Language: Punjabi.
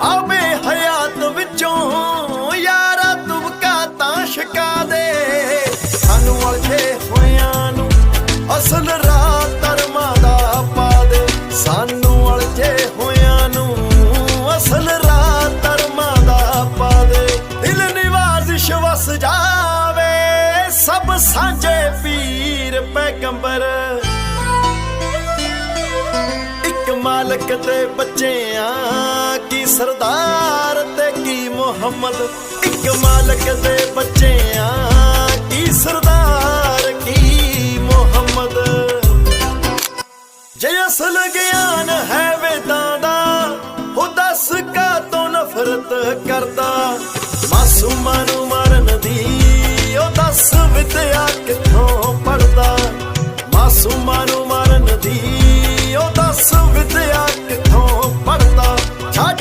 ਆਵੇ ਹਯਾਤ ਵਿੱਚੋਂ ਯਾਰਾ ਤੁਬਕਾ ਤਾਂ ਛਕਾ ਦੇ। ਸਾਨੂੰ ਅਲਝੇ ਹੋਇਆਂ ਨੂੰ ਅਸਲ ਰਾਹ ਧਰਮਾਂ ਦਾ ਪਾ ਦੇ। ਸਾਨੂੰ ਅਲਝੇ ਹੋਇਆਂ ਨੂੰ ਅਸਲ ਰਾਹ ਧਰਮਾਂ ਦਾ ਪਾ ਦੇ। ਦਿਲ ਨਿਵਾਜ਼ਿਸ਼ ਵਸ ਜਾਵੇ, ਸਭ ਸਾਂਝੇ ਪੀਰ ਪੈਗੰਬਰ। ਇੱਕ ਮਾਲਕ ਦੇ ਬੱਚਿਆਂ ਕੀ ਸਰਦਾਰ ਤੇ ਕੀ ਮੁਹੰਮਦ ਇੱਕ ਮਾਲਕ ਦੇ ਬੱਚਿਆਂ ਕੀ ਸਰਦਾਰ, ਕੀ ਮੁਹੰਮਦ ਜੇ ਅਸਲ ਗਿਆਨ ਹੈ ਵੇਦਾਂ ਦਾ, ਉਹ ਦੱਸ ਕਾ ਤੋਂ ਨਫ਼ਰਤ ਕਰਦਾ? ਮਾਸੂਮਾਂ ਨੂੰ ਮਾਰਨ ਦੀ ਉਹ ਦੱਸ ਵਿਦਿਆ ਕਿੱਥੋਂ ਪੜਦਾ ਮਾਸੂਮਾਂ ਨੂੰ ਮਾਰਨ ਦੀ